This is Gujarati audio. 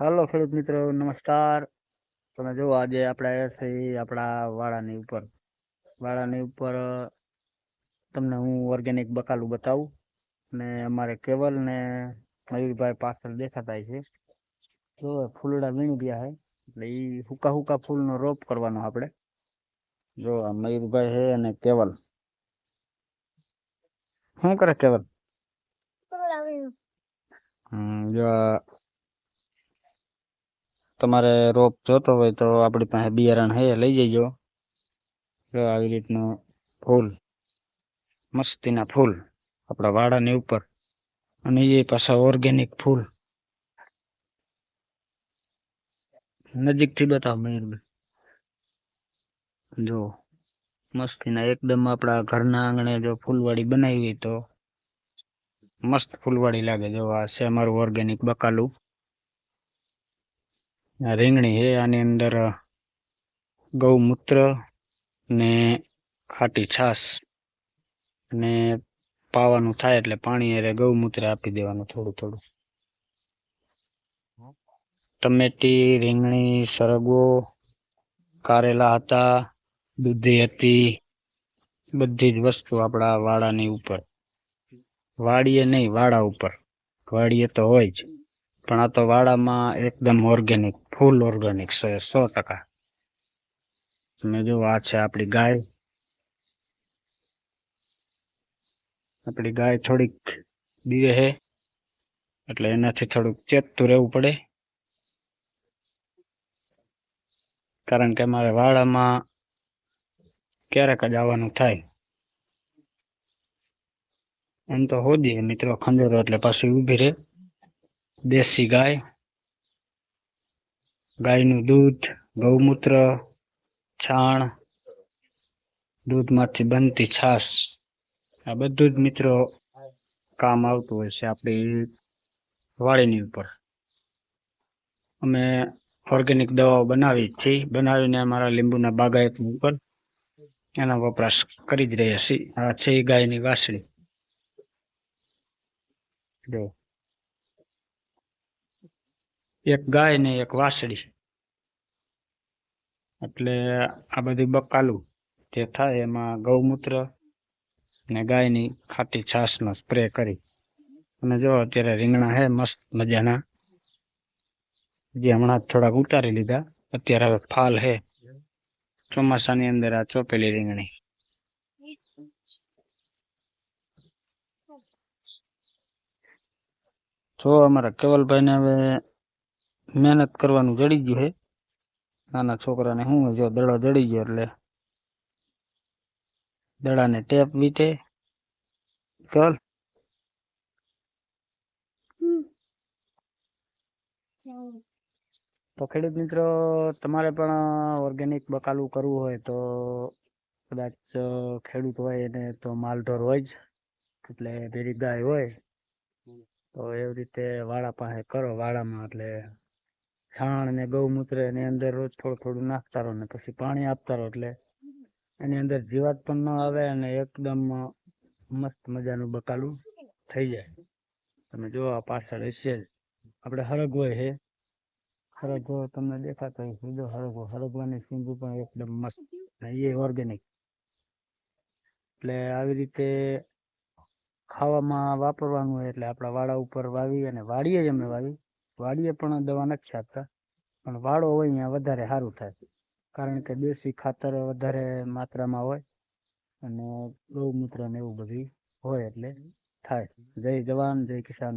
હાલો ખેડૂત મિત્રો નમસ્કાર. તમે જુઓ આજે આપણે આવ્યા છીએ આપણા વાડાની ઉપર. વાડાની ઉપર અ, તમને હું ઓર્ગેનિક બકાલું બતાવું. ને અમારે કેવલ ને મયુરભાઈ પાછળ દેખાતા છે. જો ફૂલડા વીણી ગયા છે એટલે ઈ હુકા હુકા ફૂલનો રોપ કરવાનો આપણે. જો આ મયુરભાઈ છે અને કેવલ. શું કરે કેવલ? હમ, જો આ તમારે રોપ જોતો હોય તો આપણી પાસે બિયારણ હે લઈ જજો. જો આવી રીતનું ફૂલ, મસ્તીના ફૂલ આપણા વાડાની ઉપર. અને એ પાછા ઓર્ગેનિક ફૂલ. નજીકથી બતાવો મયુરભાઈ જો, મસ્તીના એકદમ આપણા ઘરના આંગણે જો ફૂલવાડી બનાવી હોય તો મસ્ત ફૂલવાડી લાગે. જો આ છે અમારું ઓર્ગેનિક બકાલું. આ રીંગણી છે આની અંદર ગૌમૂત્ર ને ખાટી છાશ ને પાવાનું થાય એટલે પાણી અરે ગૌમૂત્ર આપી દેવાનું થોડું થોડું. ટમેટી રીંગણી સરગવો કારેલા હતા દૂધી હતી બધી જ વસ્તુ આપણા વાડાની ઉપર. વાડીએ નહીં વાડા ઉપર. વાડીએ તો હોય જ. પણ આ તો વાડામાં એકદમ ઓર્ગેનિક ફૂલ ઓર્ગેનિક છે, સો ટકા. તમે જો આ છે આપણી ગાય. આપણી ગાય થોડીક બીવે હે એટલે એનાથી થોડુંક ચેતતું રહેવું પડે. કારણ કે અમારે વાડામાં ક્યારેક જ આવવાનું થાય. એમ તો હોદીએ મિત્રો, ખંજરો એટલે પાછી ઊભી રહે. દેશી ગાય, ગાયનું દૂધ, ગૌમૂત્ર, છાણ, દૂધમાંથી બનતી છાશ આ બધું જ મિત્રો કામ આવતું હોય છે આપણી વાળીની ઉપર. અમે ઓર્ગેનિક દવાઓ બનાવી છીએ. બનાવીને અમારા લીંબુના બાગાયતની ઉપર એનો વપરાશ કરી જ રહ્યા છીએ. આ છે ગાયની વાસળી. જો એક ગાય ને એક વાસળી એટલે આ બધી બકાલું જે થાય એમાં ગૌમૂત્ર ને ગાયની ખાટી છાશનો સ્પ્રે કરી. અને જો અત્યારે રીંગણા હે, મસ્ત મજાના. જે હમણાં થોડાક ઉતારી લીધા, અત્યારે હવે ફાલ હે. ચોમાસાની અંદર આ ચોપેલી રીંગણી. જો અમારા કેવલભાઈને હવે મહેનત કરવાનું જડી ગયું છે. નાના છોકરાને શું હોય, જો દડો જડી ગયો એટલે દડાને ટેપ વીટે. ચાલ. તો ખેડૂત મિત્રો તમારે પણ ઓર્ગેનિક બકાલું કરવું હોય તો કદાચ અ, ખેડૂત હોય એને તો માલઢોર હોય જ એટલે ભેરી ગાય હોય તો એવી રીતે વાડા પાસે કરો વાડામાં એટલે છાણ ને ગૌમૂત્ર એની અંદર રોજ થોડું થોડું નાખતા રહો ને પછી પાણી આપતા રહો એટલે એની અંદર જીવાત પણ ન આવે અને એકદમ મસ્ત મજાનું બકાલું થઈ જાય. તમે જો આ પાછળ હશે જ. આપણે હરગવો છે હરગવો તમને દેખાતો હોય જો હરગવો, હરગવાની સિંગું પણ એકદમ મસ્ત એ ઓર્ગેનિક એટલે આવી રીતે ખાવામાં વાપરવાનું હોય એટલે આપણા વાડા ઉપર વાવી અને વાડીએ જ અમે વાવી. વાડીએ પણ દવા નથી છાંટતા પણ વાડો હોય ત્યાં વધારે સારું થાય. કારણ કે દેશી ખાતર વધારે માત્રામાં હોય અને ગૌમૂત્ર ને એવું બધું હોય એટલે થાય. જય જવાન, જય કિસાન